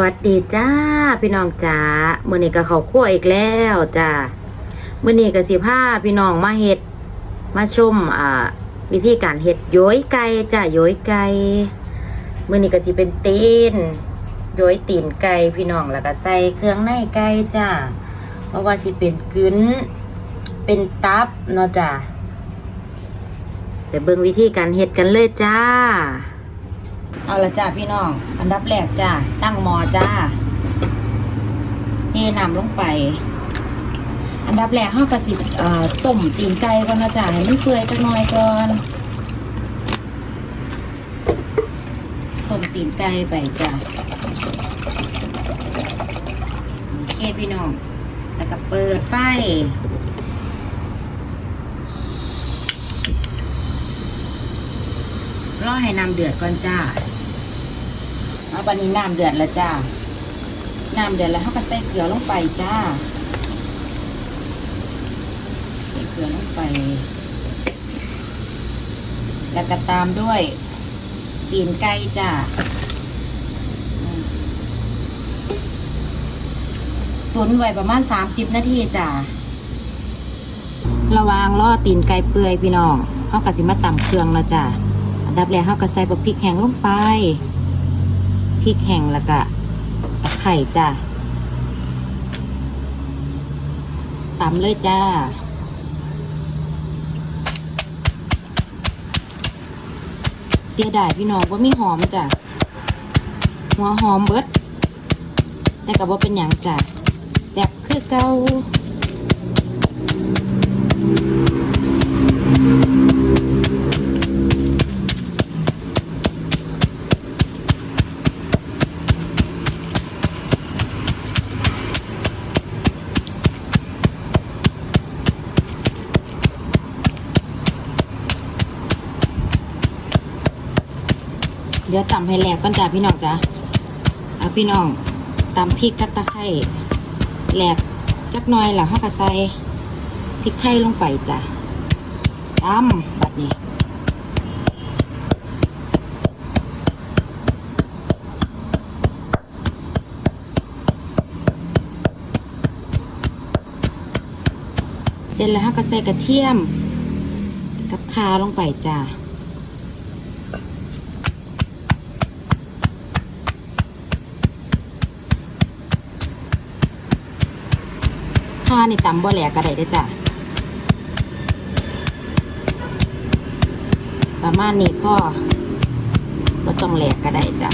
วัสดีจ้าพี่น้องจ้ามื้อนี้ก็เขาครัวอีกแล้วจ้ามื้อนี้ก็สิพาพี่น้องมาเฮ็ดมาชมอ่าวิธีการเฮ็ดโย้อยไก่จ้าโย้อยไก่มื้อนี้ก็สิเป็นตีนโย้ยตีนไก่พี่น้องแล้วก็ใส่เครื่องในไก่จ้าเพราะว่าสิเป็นกึ้นเป็นตับเนาะจ้าไปเบิ่งวิธีการเฮ็ดกันเลยจ้า เอาละจ้าพี่น้อง อันดับแรกจ้าตั้งหมอจ้าเทน้ำลงไป อันดับแรกห้ากระสิบเอ่อต้มตีนไก่ก่อนนะจ้าให้มันเปื่อยจักหน่อยก่อนต้มตีนไก่ไปจ้าโอเคพี่น้อง แล้วก็เปิดไฟรอให้น้ำเดือดก่อนจ้า เอาบันนี้น้ำเดือดแล้วจ้า น้ำเดือดแล้วเขาก็ใส่เกลือลงไปจ้า ใส่เกลือลงไป แล้วก็ตามด้วยตีนไก่จ้าตุนไว้ประมาณสามสิบนาทีจ้า ระวังล่อตีนไก่เปื่อยพี่น้องเขากะสิมาตำเครื่องแล้วจ้าอันดับแรกเขาก็ใส่บะพริกแห้งลงไป พริกแห้งแล้วก็ไคร่จ้าตำเลยจ้าเสียดายพี่น้องว่ามีหอมจ้ะหัวหอมเบิดแต่ก็บ่าเป็นอย่างจ้ะแซ่บคือเก่า ตำให้แหลกก่อนจ้ะพี่น้องจ้ะเอาพี่น้องตำพริกกับตะไคร้แหลกจักน่อยแล้วเขาก็ใส่พริกไทยลงไปจ้ะตำแบบนี้เสร็จแล้วเขาก็ใส่กระเทียมกับขาลงไปจ้ะ ค่านี่ตำบ่แหลกก็ได้เด้จ้ะประมาณนี้พ่อบ่ต้องแหลกก็ได้จ้ะ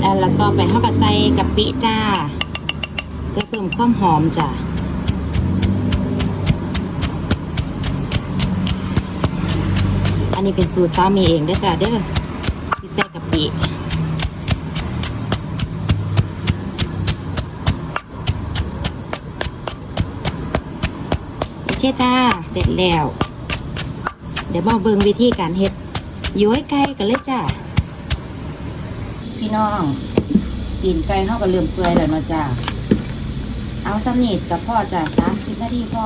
แล้วแล้วก็ไปเฮาก็ใส่กะปิจ้าเพื่อเพิ่มความหอมจ้ะอันนี้เป็นสูตรสามีเองเด้จ้ะเด้อที่ใส่กะปิ เคจ้า เสร็จแล้ว เดี๋ยวมาเบิ่งวิธีการเฮ็ดย้อยไก่กันเลยจ้า พี่น้องตีนไก่เขาก็เริ่มเปื่อยแล้วเนาะจ้า เอาสำนีดกับพ่อจ้าสามสิบนาทีพ่อ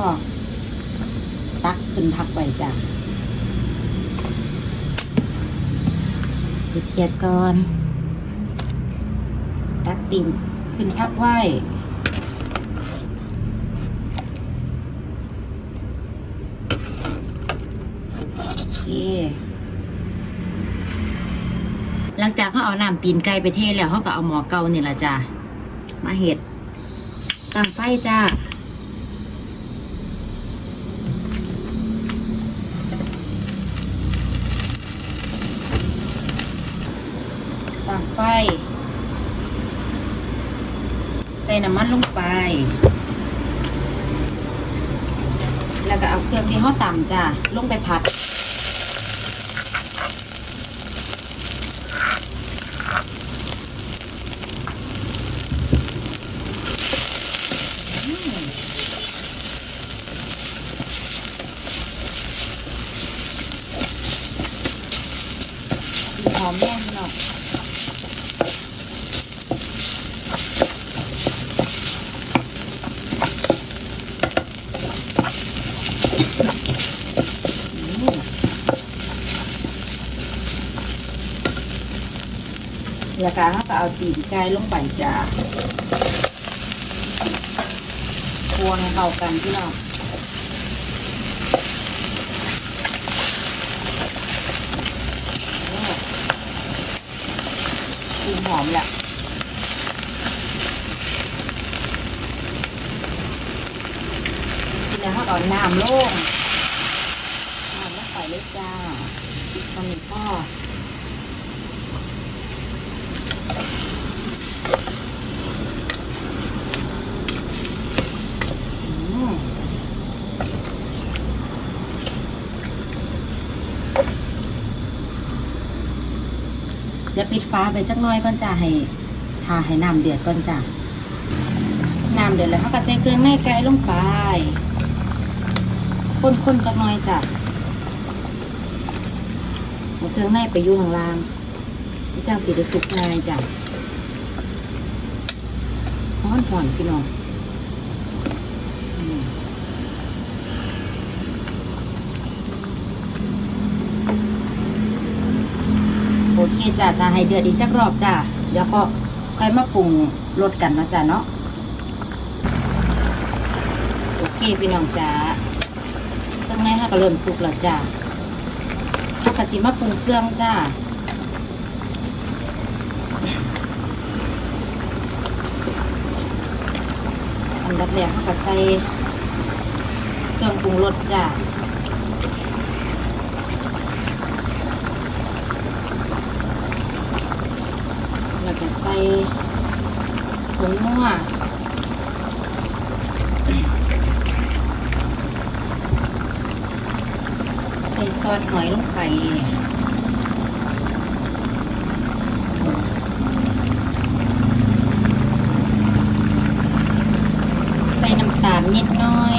ตักขึ้นพักไว้จ้าปิดเกียดก่อน ตักตีนขึ้นพักไว้ โอเค ห ลังจากเขาเอาน้ำตีนไก่ไปเทแล้วเขาก็เอาหมอเก่านี่แหละจ้ะมาเห็ดตั้งไฟจ้าตั้งไฟ ใส่น้ำมันลงไป แล้วก็เอาเครื่องที่เขาต่ำจ้ะลงไปผัด หอมแม่เนาะอืม แล้วก็ เอาตีนไก่ลงไปจ้าคั่วให้เข้ากันพี่น้องกลินหอมแหละทีนี้เราก็เอาน้ำลงน้ำลงไปเลยจ้าตอนนี้พ่อ อืมเดี๋ยวปิด ฟ้าไปจักหน้อยก่อนจ้าให้ทาให้น้ำเดือดก่อนจ้าน้ำเดือดแล้วเขาก็ใส่เครื่องในไก่ลงไปคนๆจักหน้อยจ้ะเอาเครื่องในไปอยู่ข้างล่างจังสีจะสุกง่ายจ้ะร้อนผ่อนพี่น้อง อืม โอเคจ้ะถ้าให้เดือดอีกจักรอบจ้ะเดี๋ยวก็ค่อยมาปรุงรสกันนะจ้ะเนาะโอเคพี่น้องจ้าตั้งในค่ะก็เริ่มสุกแล้วจ้ะข้ากะสิมาปรุงเครื่องจ้าอันดับแรกข้าวกะใส่เครื่องปรุงรสจ้า เรา จะใส่ผงนัวใส่ซอสหอยลงไปใส่น้ำตาลนิดน้อย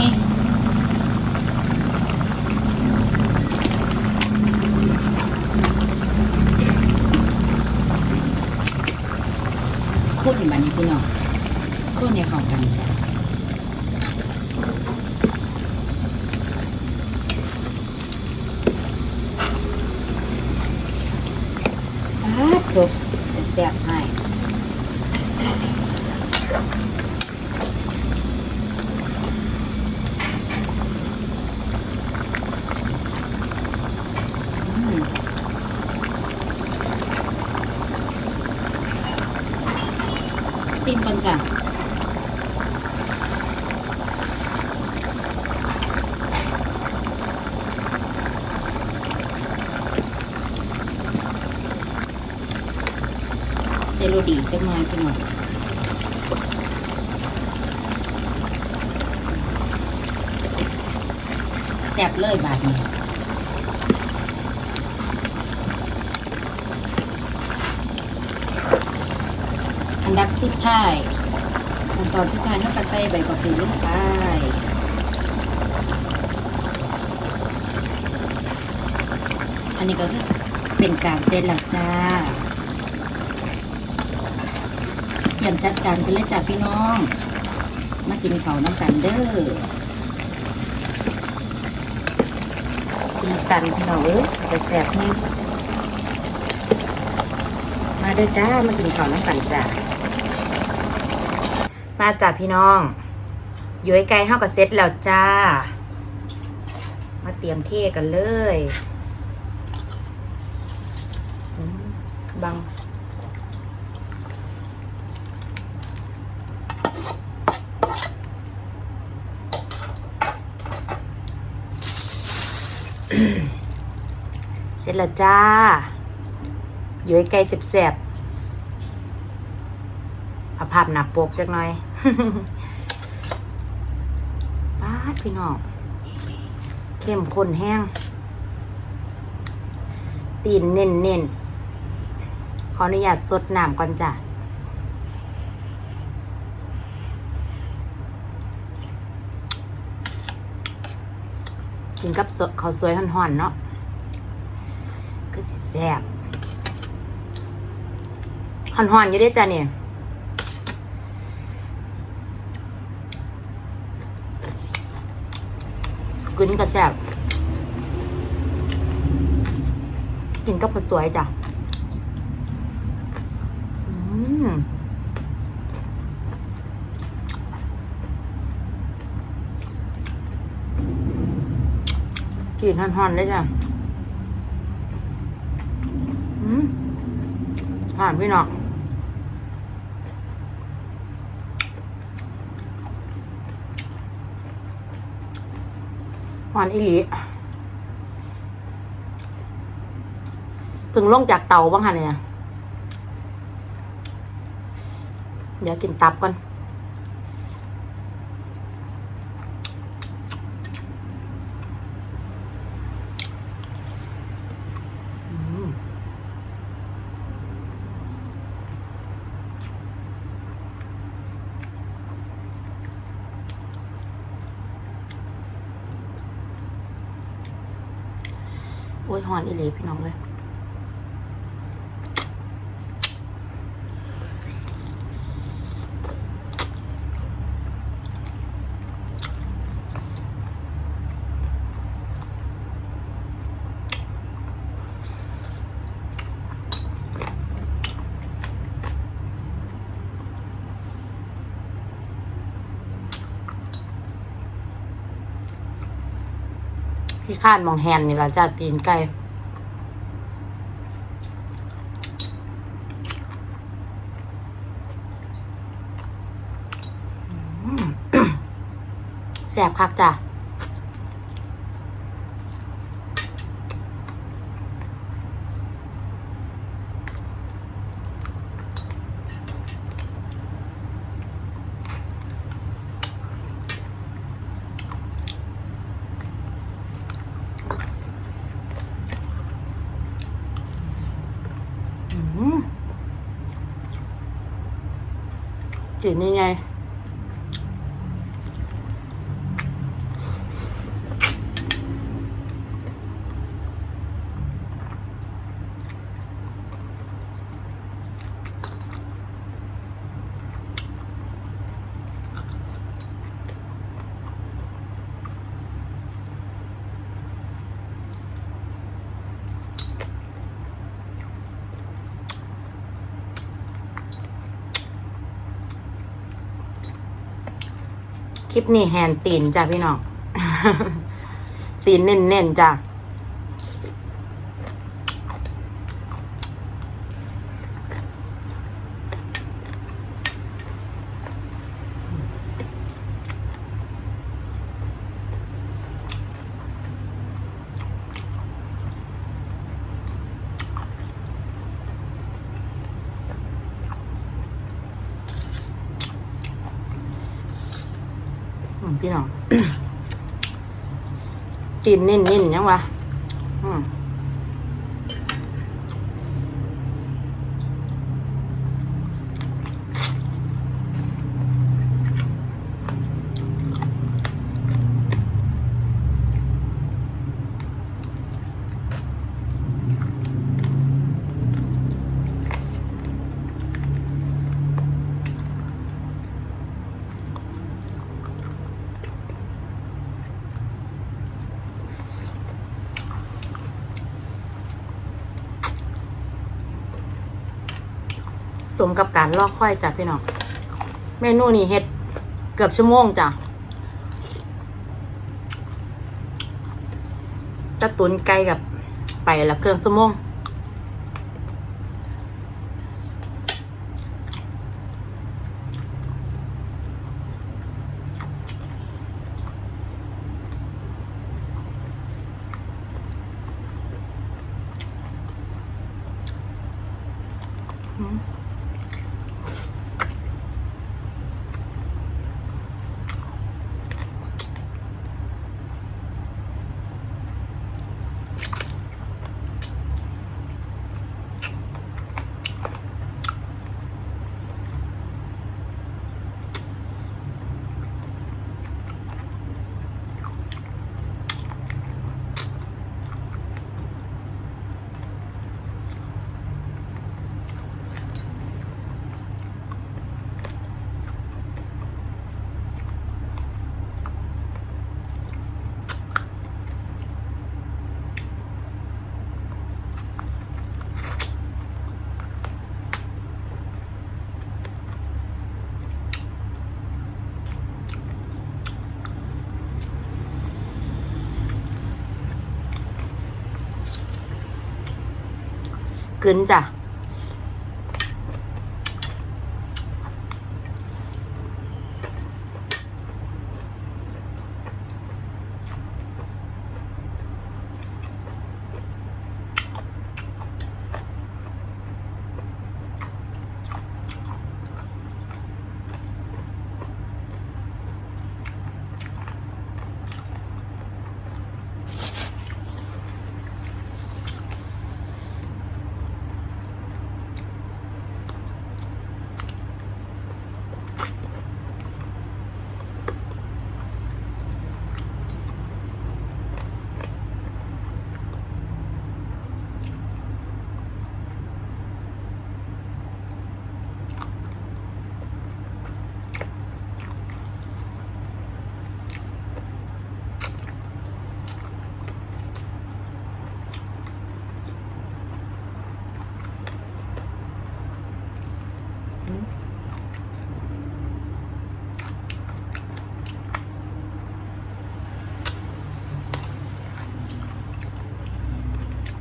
ก่อนจ้ะเซโรดีจังหน่อยพี่น้องแซ่บเลยบาทนี้ดับสุดท้ายขั้นตอนสุดท้ายเราก็ใส่ใบกะเพราลงไป อันนี้ก็คือเป็นการเสร็จแล้วจ้าเตรียมจัดจานกันเลยจ้าพี่น้อง มากินเขาวน้ำกันเด้อสีสันพี่น้องเอ้ยจะแซ่บนี่มาเด้อจ้ามากินข้าวน้ำกันจ้ามาจ้าพี่น้องย้อยไก่ห้ากับเซ็ตแล้วจ้า มาเตรียมเทกันเลยอืมบัง เส ร็จแล้วจ้าอย้อยไก่แสบๆเอาภาพหนับปกจักหน่อยป้าดพี่น้องเข้มข้นแห้ง ตีนเน้นเน้นๆขออนุญาตสดน้ำก่อนจ้ะกินกับข้าวสวยห่อนๆเนาะือสิแซ่บห่อนๆอยู่ได้จ้ะเนี่ยกินกับแซ่บกินกับผัดสวยจ้ะกินห่อนๆได้จ้ะ ห่านพี่น้องหวานอีหลีเพิ่งลงจากเตาบ้างค่ะเนี่ย เดี๋ยวกินตับก่อน อืม โอ้ยหอนอีหลีพี่น้องเลย พี่ ข้านมองแฮนนี่ละจ้าตีนไก่แสบคักจ้ะ อืม กิน ลิปนี้แฮนตีนจ้ะพี่น้อง ตีนเน่นๆจ้ะ พี่น้องจีนนิ่นๆยังวะอืม สมกับการลอกค่อยจ้ะพี่น้องเมนูนี้เฮ็ดเกือบชั่วโมงจ้ะจะตุนไก่กับไปละเครื่องชั่วโมงอ กึนจ้ะ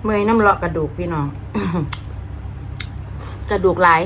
เมื่อยน้ำเลาะกระดูกพี่น้อง กระดูกหลาย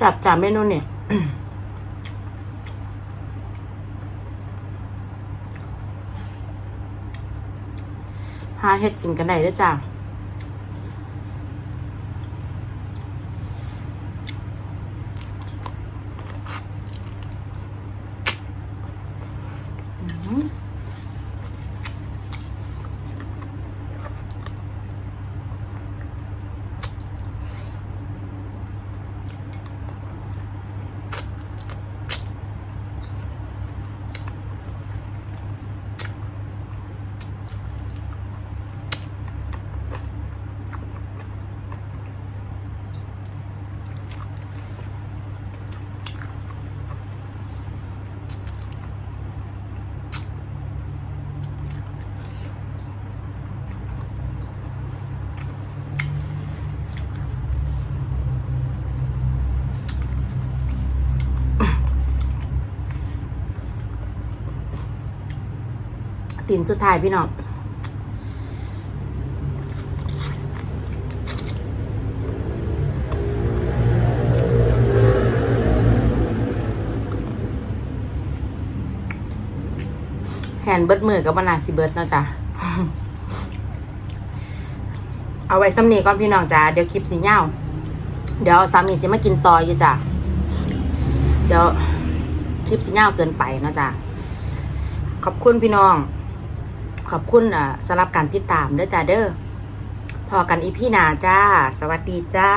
จับจับเมนูเนี่ยหาเห็ดกินกันได้ด้วยจ้า ตีนสุดท้ายพี่น้องแฮนเบิดมือกับบนาสิเบิดเนาะจ้ะ เอาไว้ซ้ำนี้ก่อนพี่น้องจ้าเดี๋ยวคลิปสีเงาเดี๋ยวสามีสิมากินต่ออยู่จ้ะ เดี๋ยวคลิปสีเงาเกินไปเนาะจ้ะ ขอบคุณพี่น้อง ขอบคุณอะสำหรับการติดตามด้วยจ้าเด้อพอกันอีพี่นาจ้า สวัสดีจ้า